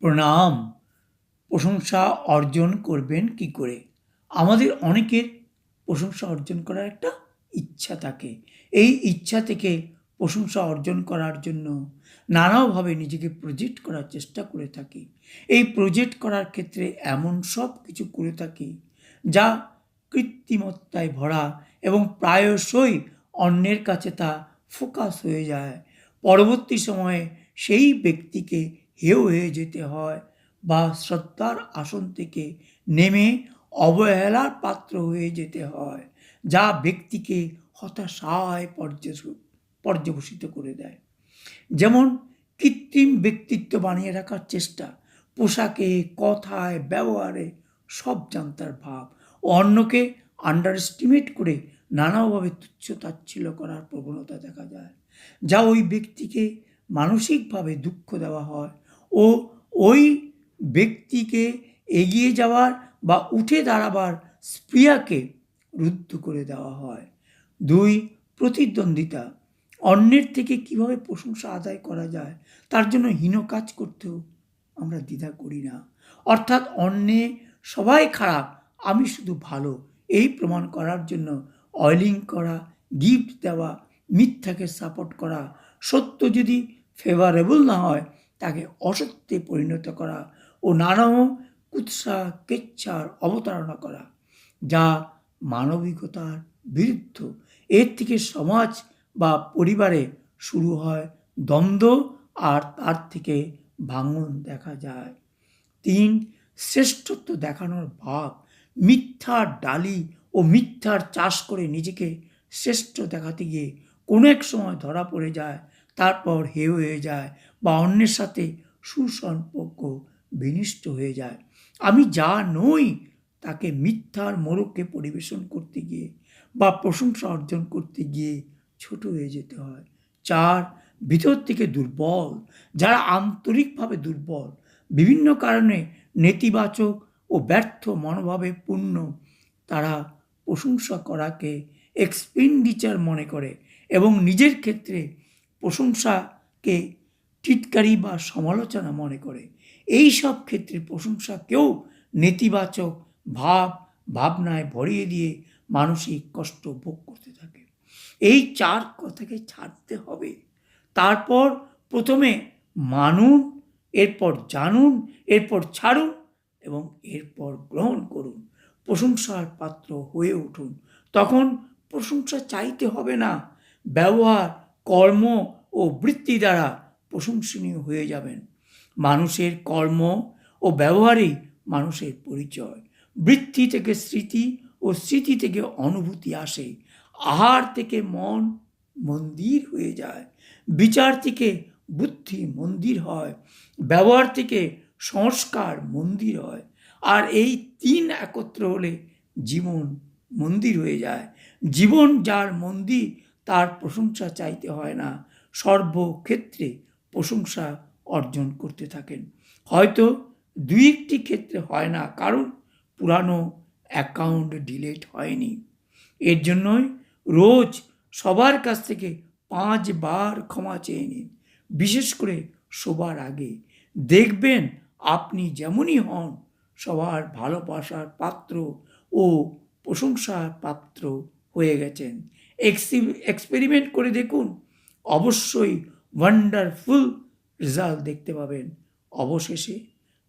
প্রণাম, প্রশংসা অর্জন করবেন কি করে? আমাদের অনেকের প্রশংসা অর্জন করার একটা ইচ্ছা থাকে। এই ইচ্ছা থেকে প্রশংসা অর্জন করার জন্য নানাভাবে নিজেকে প্রজেক্ট করার চেষ্টা করে থাকি। এই প্রজেক্ট করার ক্ষেত্রে এমন সব কিছু করে থাকি যা কৃত্রিমত্তায় ভরা এবং প্রায়শই অন্যের কাছে তা ফোকাস হয়ে যায়। পরবর্তী সময়ে সেই ব্যক্তিকে হেয় হয়ে যেতে হয় বা শ্রদ্ধার আসন থেকে নেমে অবহেলার পাত্র হয়ে যেতে হয়, যা ব্যক্তিকে হতাশায় পর্যবসিত করে দেয়। যেমন কৃত্রিম ব্যক্তিত্ব বানিয়ে রাখার চেষ্টা, পোশাকে, কথায়, ব্যবহারে সব জানতার ভাব। অন্যকে আন্ডার এস্টিমেট করে নানাভাবে তুচ্ছ তাচ্ছিল্য করার প্রবণতা দেখা যায়, যা ওই ব্যক্তিকে মানসিকভাবে দুঃখ দেওয়া হয় ও ওই ব্যক্তিকে এগিয়ে যাওয়ার বা উঠে দাঁড়াবার স্প্রিয়াকে রুদ্ধ করে দেওয়া হয়। দুই, প্রতিদ্বন্দ্বিতা। অন্যের থেকে কীভাবে প্রশংসা আদায় করা যায়, তার জন্য হীন কাজ করতেও আমরা দ্বিধা করি না। অর্থাৎ অন্যে সবাই খারাপ, আমি শুধু ভালো, এই প্রমাণ করার জন্য অয়েলিং করা, গিফট দেওয়া, মিথ্যাকে সাপোর্ট করা, সত্য যদি ফেভারেবল না হয় তাকে অসত্যে পরিণত করা ও নানা কুৎসা, কেচ্ছার অবতারণা করা, যা মানবিকতার বিরুদ্ধ। এর থেকে সমাজ বা পরিবারে শুরু হয় দ্বন্দ্ব আর তার থেকে ভাঙন দেখা যায়। তিন, শ্রেষ্ঠত্ব দেখানোর ভাব। মিথ্যার ডালি ও মিথ্যার চাষ করে নিজেকে শ্রেষ্ঠ দেখাতে গিয়ে কোনো এক সময় ধরা পড়ে যায়, তারপর হেয় হয়ে যায় বা অন্যের সাথে সুসম্পর্ক বিনিষ্ট হয়ে যায়। আমি যা নই তাকে মিথ্যার মোড়কে পরিবেশন করতে গিয়ে বা প্রশংসা অর্জন করতে গিয়ে ছোট হয়ে যেতে হয়। চার, ভিতর থেকে দুর্বল। যারা আন্তরিকভাবে দুর্বল, বিভিন্ন কারণে নেতিবাচক ও ব্যর্থ মনোভাবে পূর্ণ, তারা প্রশংসা করাকে এক্সপেন্ডিচার মনে করে এবং নিজের ক্ষেত্রে প্রশংসাকে টিটকারি বা সমালোচনা মনে করে। এই সব ক্ষেত্রে প্রশংসাকেও নেতিবাচক ভাব, ভাবনায় ভরিয়ে দিয়ে মানসিক কষ্ট ভোগ করতে থাকে। এই চার কথাকে ছাড়তে হবে। তারপর প্রথমে মানুন, এরপর জানুন, এরপর ছাড়ুন এবং এরপর গ্রহণ করুন। প্রশংসার পাত্র হয়ে উঠুন। তখন প্রশংসা চাইতে হবে না। ব্যবহার, কর্ম ও বৃত্তি দ্বারা প্রশংসনীয় হয়ে যাবেন। মানুষের কর্ম ও ব্যবহারেই মানুষের পরিচয়। বৃত্তি থেকে স্মৃতি ও স্মৃতি থেকে অনুভূতি আসে। আহার থেকে মন মন্দির হয়ে যায়। বিচার থেকে বুদ্ধি মন্দির হয়। ব্যবহার থেকে সংস্কার মন্দির হয়। আর এই তিন একত্র হলে জীবন মন্দির হয়ে যায়। জীবন যার মন্দির, তার প্রশংসা চাইতে হয় না। সর্বক্ষেত্রে প্রশংসা অর্জন করতে থাকেন। হয়তো দুই একটি ক্ষেত্রে হয় না, কারণ পুরানো অ্যাকাউন্ট ডিলেট হয়নি। এর জন্যই রোজ সবার কাছ থেকে পাঁচবার ক্ষমা চেয়ে নিন, বিশেষ করে শোবার আগে। দেখবেন আপনি যেমনই হন, সবার ভালোবাসার পাত্র ও প্রশংসার পাত্র হয়ে গেছেন। এক্সপেরিমেন্ট করে দেখুন, অবশ্যই ওয়ান্ডারফুল রেজাল্ট দেখতে পাবেন। অবশেষে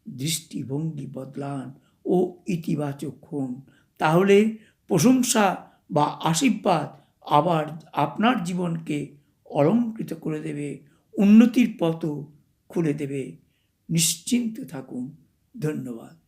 দৃষ্টিভঙ্গি বদলান ও ইতিবাচক হন। তাহলে প্রশংসা বা আশীর্বাদ আবার আপনার জীবনকে অলঙ্কৃত করে দেবে, উন্নতির পথও খুলে দেবে। নিশ্চিন্ত থাকুন। ধন্যবাদ।